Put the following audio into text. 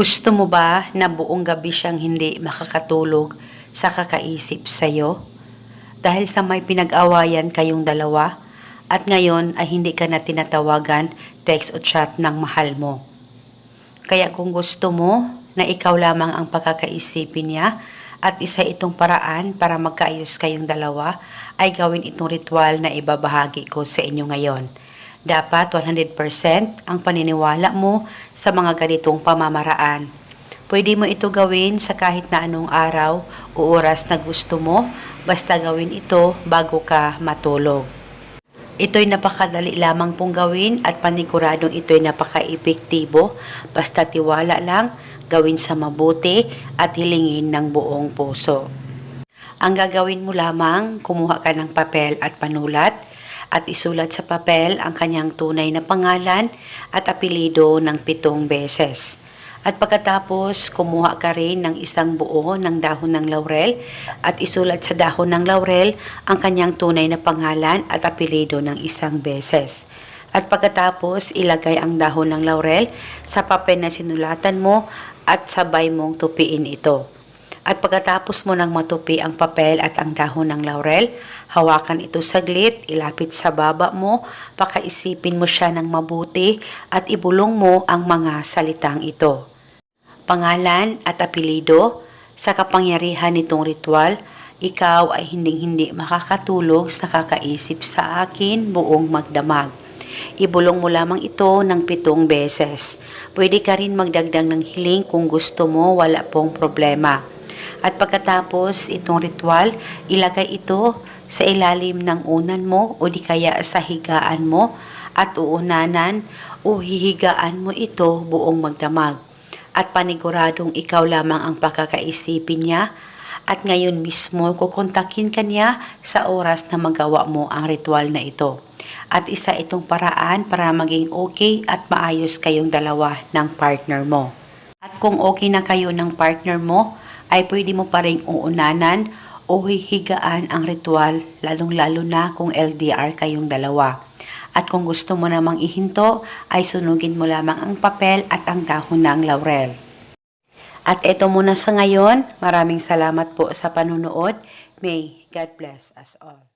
Gusto mo ba na buong gabi siyang hindi makakatulog sa kakaisip sa'yo? Dahil sa may pinag-awayan kayong dalawa at ngayon ay hindi ka na tinatawagan, text o chat ng mahal mo. Kaya kung gusto mo na ikaw lamang ang pagkakaisipin niya at isa itong paraan para magkaayos kayong dalawa, ay gawin itong ritual na ibabahagi ko sa inyo ngayon. Dapat 100% ang paniniwala mo sa mga ganitong pamamaraan. Pwede mo ito gawin sa kahit na anong araw o oras na gusto mo, basta gawin ito bago ka matulog. Ito'y napakadali lamang pong gawin at paniguradong ito'y napaka-epektibo. Basta tiwala lang, gawin sa mabuti at hilingin ng buong puso. Ang gagawin mo lamang, kumuha ka ng papel at panulat at isulat sa papel ang kanyang tunay na pangalan at apelido ng pitong beses. At pagkatapos, kumuha ka rin ng isang buo ng dahon ng laurel at isulat sa dahon ng laurel ang kanyang tunay na pangalan at apelido ng isang beses. At pagkatapos, ilagay ang dahon ng laurel sa papel na sinulatan mo at sabay mong tupiin ito. At pagkatapos mo nang matupi ang papel at ang dahon ng laurel, hawakan ito saglit, ilapit sa baba mo, pakaisipin mo siya ng mabuti at ibulong mo ang mga salitang ito. Pangalan at apelido, sa kapangyarihan nitong ritual, ikaw ay hinding-hindi makakatulog sa kakaisip sa akin buong magdamag. Ibulong mo lamang ito ng pitong beses. Pwede ka rin magdagdag ng hiling kung gusto mo, wala pong problema. At pagkatapos itong ritual, ilagay ito sa ilalim ng unan mo o di kaya sa higaan mo at uunanan o hihigaan mo ito buong magdamag. At paniguradong ikaw lamang ang pakakaisipin niya at ngayon mismo kukontakin ka niya sa oras na magawa mo ang ritual na ito. At isa itong paraan para maging okay at maayos kayong dalawa ng partner mo. At kung okay na kayo ng partner mo, ay pwede mo pa rin uunanan o hihigaan ang ritual, lalong-lalo na kung LDR kayong dalawa. At kung gusto mo namang ihinto, ay sunugin mo lamang ang papel at ang dahon ng laurel. At ito muna sa ngayon. Maraming salamat po sa panunood. May God bless us all.